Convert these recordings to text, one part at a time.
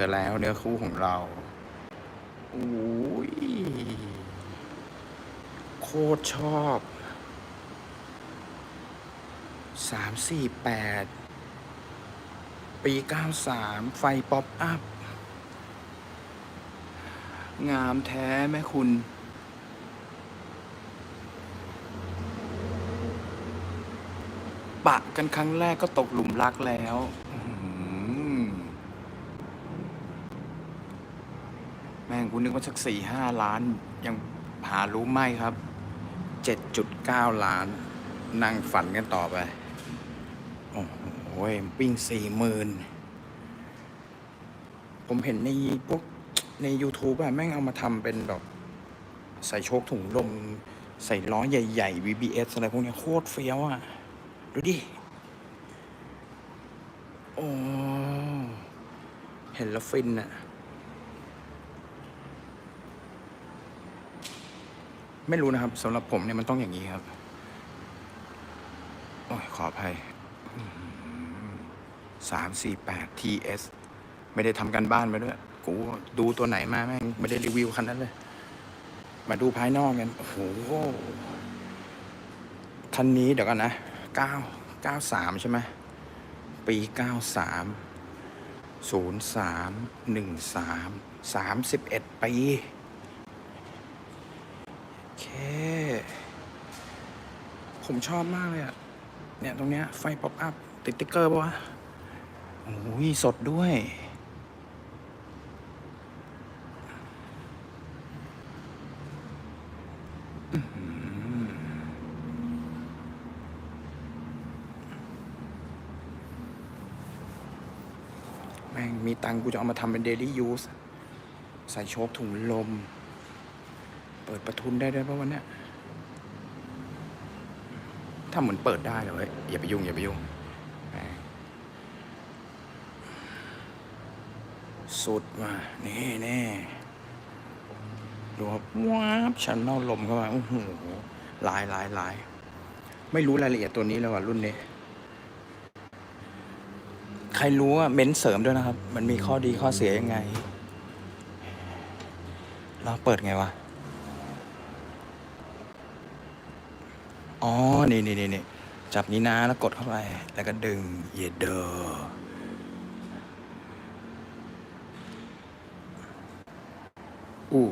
จอแล้วเนื้อคู่ของเราโอ้ย โคตรชอบสามสี่แปดปีเก้าสามไฟป๊อปอัพ งามแท้แม่คุณ ปะกันครั้งแรกก็ตกหลุมรักแล้วอื้อหือแม่ง กูนึกว่าสักสี่ห้าล้าน ยังหารู้ไหมครับเจ็ดจุดเก้าล้าน นั่งฝันกันต่อไป โอ้โหปิ้งสี่หมื่นผมเห็นในพวกใน YouTube อะแม่งเอามาทำเป็นแบบใส่โชคถุงลม ใส่ล้อใหญ่ ๆ VBS อะไรพวกนี้โคตรเฟี้ยวอะดูดิ โอ้ เห็นแล้วฟินอะ ไม่รู้นะครับสำหรับผมเนี่ยมันต้องอย่างนี้ครับ โอ้ยขออภัยสามสี่แปด TS ไม่ได้ทำกันบ้านมาด้วย กูดูตัวไหนมาแม่งไม่ได้รีวิวคันนั้นเลย มาดูภายนอกกัน โอ้โห คันนี้เดี๋ยวกันนะเก้าเก้าสามใช่ไหม ปีเก้าสามศูนย์สามหนึ่งสามสามสิบเอ็ดปี เค ผมชอบมากเลยอะเนี่ย ตรงเนี้ย ไฟป๊อปอัพ ติดติ๊กเกอร์ปะวะโอ้ย สดด้วย แม่ง มีตังกูจะเอามาทำเป็นเดลี่ยูส ใส่โชคถุงลม ปิดประทุนได้ด้วยปะวันเนี้ยถ้าเหมือนเปิดได้เลยเว้ยอย่าไปยุ่งอย่าไปยุ่งสุดว่ะนี่นี่ดูครับว้าบชันนอกลมเข้ามาโอ้โหลายลายลายไม่รู้รายละเอียดตัวนี้เลยว่ะรุ่นนี้ ใครรู้ว่าเม้นเสริมด้วยนะครับ มันมีข้อดีข้อเสียยังไง เราเปิดไงวะ อ๋อ นี่นี่นี่จับนี้นะ แล้วกดเข้าไป แล้วก็ดึง เยเดอร์อู้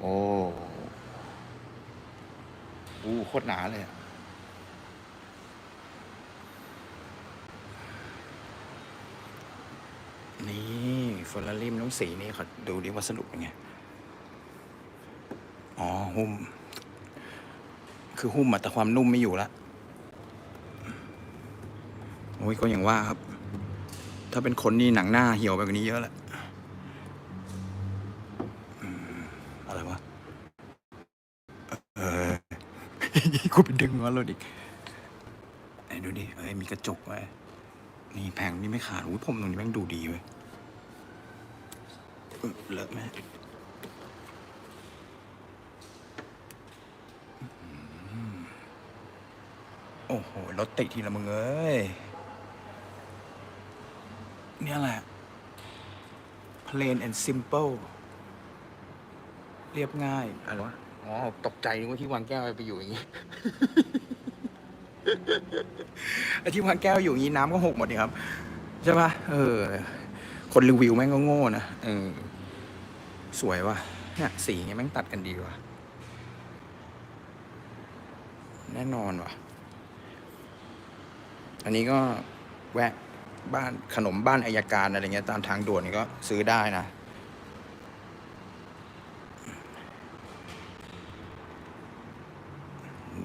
โอ้อู้โคตรหนาเลยอะนี่ ฟอร์รารี่มันต้องสีนี้ขอดูดิวัสดุเป็นไง อ๋อ หุ้ม คือหุ้มแต่ความนุ่มไม่อยู่ละโอ้ยก็อย่างว่าครับ ถ้าเป็นคนนี่หนังหน้าเหี่ยวไปกว่านี้เยอะแหละอืมอะไรวะ เออกูไปดึงมันเลยดิไหนดูดิ เอ้ย มีกระจกไว้นี่แผงนี่ไม่ขาดอุ้ยผมตรงนี้แม่งดูดีเว้ย เออเลอะไหมอืมโอ้โห รถติดทีละมึงเอ้ย เนี่ยแหละ plain and simple เรียบง่าย อะไรวะ อ๋อ ตกใจนึกว่าที่วางแก้วไปอยู่อย่างนี้ ไอ้ที่วางแก้วอยู่อย่างนี้น้ำก็หกหมดนี่ครับ ใช่ปะเออ คนรีวิวแม่งก็โง่นะเออสวยว่ะเนี่ยสีเงี้ยแม่งตัดกันดีว่ะ แน่นอนว่ะ อันนี้ก็แวะบ้านขนมบ้านอายการอะไรเงี้ยตามทางด่วนนี่ก็ซื้อได้นะ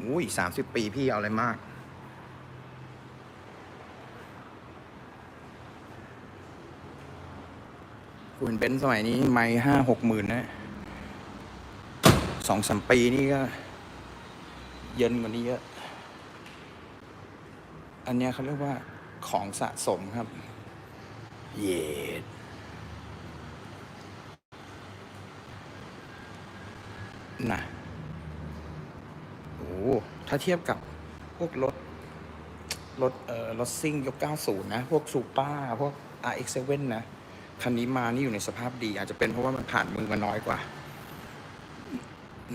อุ้ยสามสิบปีพี่เอาอะไรมาก คุณเป็นซ์สมัยนี้ไม่ห้าหกหมื่นนะสองสามปีนี่ก็ เย็นกว่านี้เยอะ อันเนี้ยเขาเรียกว่าของสะสมครับ เย็ดนะโอ้ถ้าเทียบกับพวกรถ รถ เอ่อ รถซิ่งยก 90 นะ พวกซูเปอร์พวก RX7 นะ คันนี้มานี่อยู่ในสภาพดี อาจจะเป็นเพราะว่ามันผ่านมือมาน้อยกว่า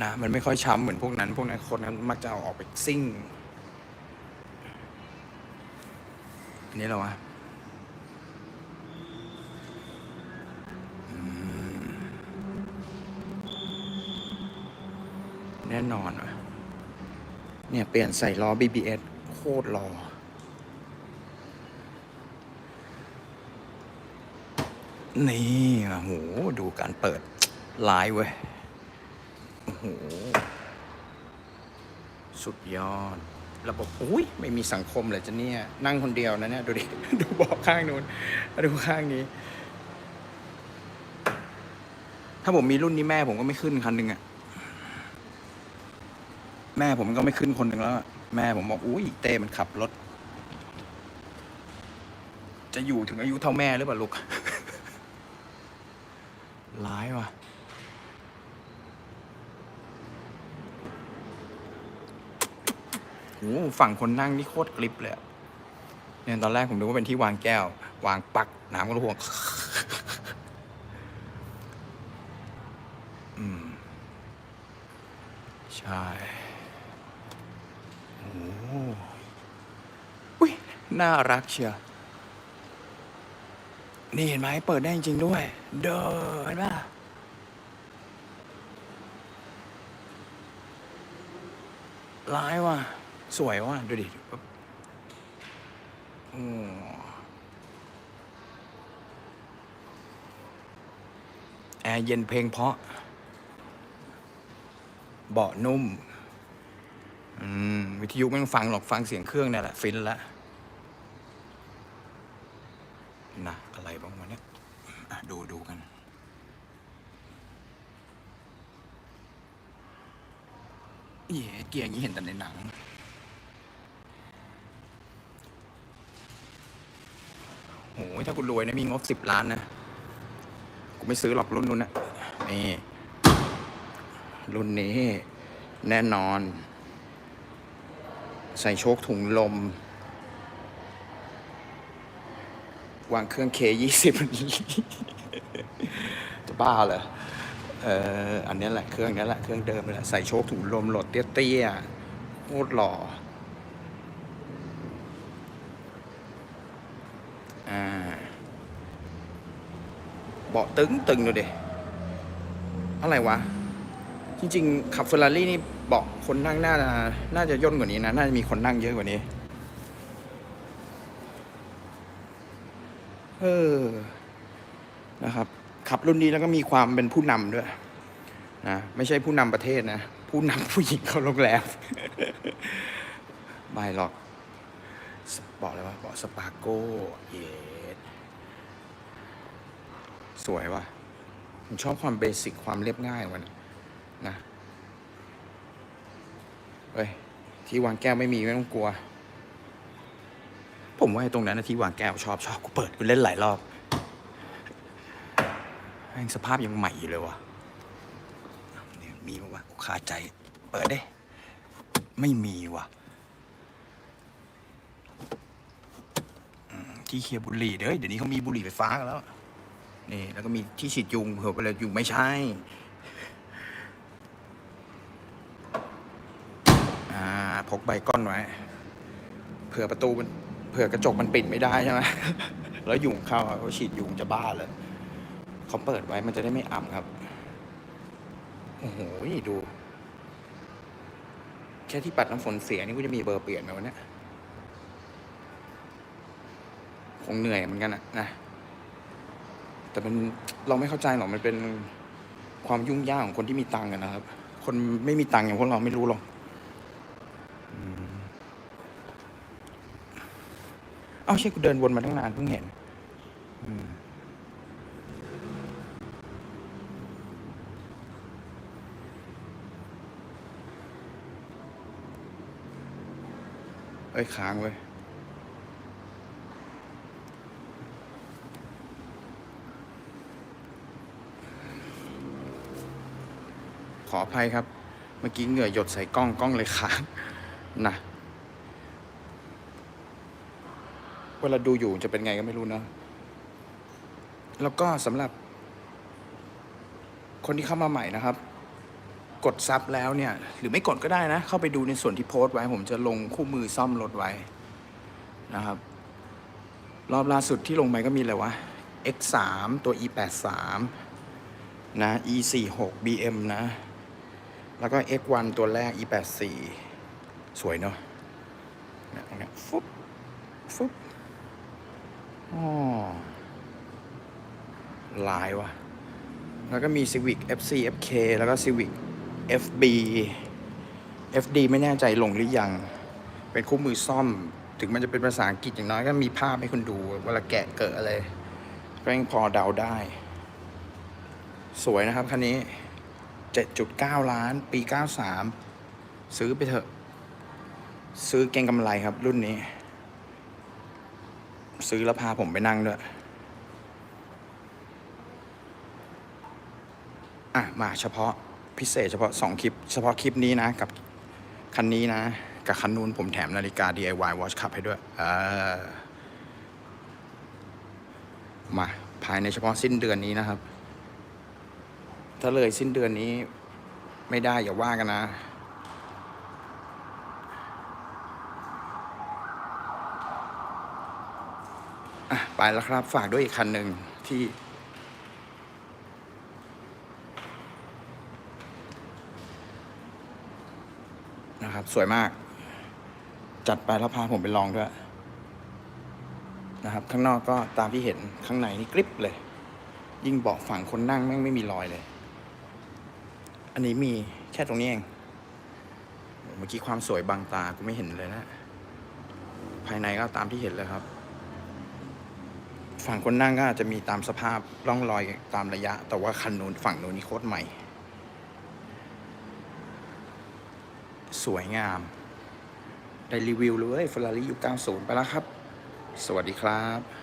นะมันไม่ค่อยช้ำเหมือนพวกนั้น พวกนั้นคนนั้นมักจะเอาออกไปซิ่งอันนี้เหรอวะแน่นอนว่ะเนี่ย เปลี่ยนใส่ล้อ BBS โคตรรอ นี่โอ้โหดูการเปิดลายเว้ยโอ้โหสุดยอด ระบบอุ้ยไม่มีสังคมเลยจะเนี่ย นั่งคนเดียวนะเนี่ยดูดิ ดูเบอกข้างนู้นดูข้างนี้ ถ้าผมมีรุ่นนี้แม่ผมก็ไม่ขึ้นคันหนึ่งอะแม่ผมก็ไม่ขึ้นคนหนึ่งแล้ว แม่ผมบอกอุ้ยเต้มันขับรถ จะอยู่ถึงอายุเท่าแม่หรือเปล่าลูก ร้ายว่ะโอ้โห ฝั่งคนนั่งนี่โคตรกริบเลยอะเนี่ยตอนแรกผมนึกว่าเป็นที่วางแก้ว วางปักน้ำก็ร่วง อืม ใช่ โอ้โหอุ้ยน่ารักเชียว นี่เห็นไหมเปิดได้จริงๆด้วย เด้อเห็นปะร้ายว่ะ สวยว่ะ ดูดิโอ้แอร์เย็นเพลงเพราะ เบาะนุ่ม อืม วิทยุไม่ต้องฟังหรอกฟังเสียงเครื่องเนี่ยแหละ ฟินละ นะอะไรบ้างวะเนี่ยอะดูดูกัน เย่เกียร์อย่างนี้เห็นแต่ในหนัง โหถ้ากูรวยนะมีงบสิบล้านนะ กูไม่ซื้อหรอกรุ่นนู้นนะนี่รุ่นนี้แน่นอน ใส่โชคถุงลม วางเครื่องเคยี่สิบจะบ้าเหรอเอออันนี้แหละเครื่องนี้แหละเครื่องเดิมเลยแหละใส่โชคถุงลมโหลดเตี้ยๆโคตรหล่ออ่าเบาะตึงตึงดูดิอะไรวะ จริงๆขับเฟอร์รารี่นี่เบาะคนนั่งน่าน่าจะย่นกว่านี้นะ น่าจะมีคนนั่งเยอะกว่านี้ เออนะครับขับรุ่นนี้แล้วก็มีความเป็นผู้นำด้วยนะไม่ใช่ผู้นำประเทศนะ ผู้นำผู้หญิงเขาโรงแรมไม่หรอก บอกเลยว่าเบาะสปาโก้เยสสวยว่ะผมชอบความเบสิกความเรียบง่ายมันนะเฮ้ย ที่วางแก้วไม่มี ไม่ต้องกลัว ผมว่าไอ้ตรงนั้นนะที่วางแก้วชอบชอบกูเปิดกูเล่นหลายรอบแม่งสภาพยังใหม่อยู่เลยวะเนี่ยมีปะวะกูคาใจ เปิดได้ ไม่มีวะที่เคลียบุหรี่เด้อเดี๋ยวนี้เขามีบุหรี่ไฟฟ้ากันแล้ว นี่ แล้วก็มีที่ฉีดยุงเผื่อไปเลยยุงไม่ใช่อ่าพกใบก้อนไว้เผื่อประตูมัน เผื่อกระจกมันปิดไม่ได้ใช่ไหม แล้วยุงเข้าเขาฉีดยุงจะบ้าเลย เขาเปิดไว้มันจะได้ไม่อับครับ โอ้โห ดู แค่ที่ปัดน้ำฝนเสียนี่กูจะมีเบอร์เปลี่ยนไหมวันนี้คงเหนื่อยเหมือนกันอะนะ แต่มันเราไม่เข้าใจหรอก มันเป็นความยุ่งยากของคนที่มีตังค์นะครับ คนไม่มีตังค์อย่างพวกเราไม่รู้หรอกอืม เอ้าใช่กูเดินวนมาตั้งนานเพิ่งเห็นอเอ้ยค้างเว้ยขออภัยครับ เมื่อกี้เหงื่อหยดใส่กล้องกล้องเลยค้างนะ เวลาดูอยู่จะเป็นไงก็ไม่รู้นะแล้วก็สำหรับ คนที่เข้ามาใหม่นะครับ กดซับแล้วเนี่ย หรือไม่กดก็ได้นะ เข้าไปดูในส่วนที่โพสต์ไว้ ผมจะลงคู่มือซ่อมรถไว้นะครับ รอบล่าสุดที่ลงไปก็มีอะไรวะ X3 ตัว E83 นะ E46 BM นะ แล้วก็ X1 ตัวแรก E84 สวยเนอะนี่ยตรงเนี้ยฟุบฟุ๊บ อ๋อลายวะแล้วก็มี Civic FC FK แล้วก็ Civic FB FD ไม่แน่ใจลงหรือยัง เป็นคู่มือซ่อม ถึงมันจะเป็นภาษาอังกฤษอย่างน้อยก็มีภาพให้คุณดู เวลาแกะเกิดอะไรก็ยังพอเดาได้ สวยนะครับคันนี้ 7.9 ล้าน ปี 93 ซื้อไปเถอะ ซื้อเก่งกำไรครับรุ่นนี้ ซื้อแล้วพาผมไปนั่งด้วย อะ มาเฉพาะพิเศษเฉพาะ 2 คลิป เฉพาะคลิปนี้นะ กับคันนี้นะ กับคันนู้นผมแถมนาฬิกา DIY Watch Cup ให้ด้วยมาภายในเฉพาะสิ้นเดือนนี้นะครับ ถ้าเลยสิ้นเดือนนี้ไม่ได้อย่าว่ากันนะ ไปแล้วครับ ฝากด้วยอีกคันหนึ่งที่นะครับ สวยมาก จัดไปแล้วพาผมไปลองด้วย นะครับ ข้างนอกก็ตามที่เห็นข้างในนี่กริบเลย ยิ่งเบาะฝั่งคนนั่งแม่งไม่มีรอยเลย อันนี้มีแค่ตรงนี้เอง เมื่อกี้ความสวยบางตากูไม่เห็นเลยนะ ภายในก็ตามที่เห็นเลยครับ ฝั่งคนนั่งก็อาจจะมีตามสภาพร่องรอยตามระยะ แต่ว่าคันนู้นฝั่งนู้นนี่โคตรใหม่ สวยงาม ได้รีวิวเลยฟอร์ลารี่ยุค90 ไปแล้วครับ สวัสดีครับ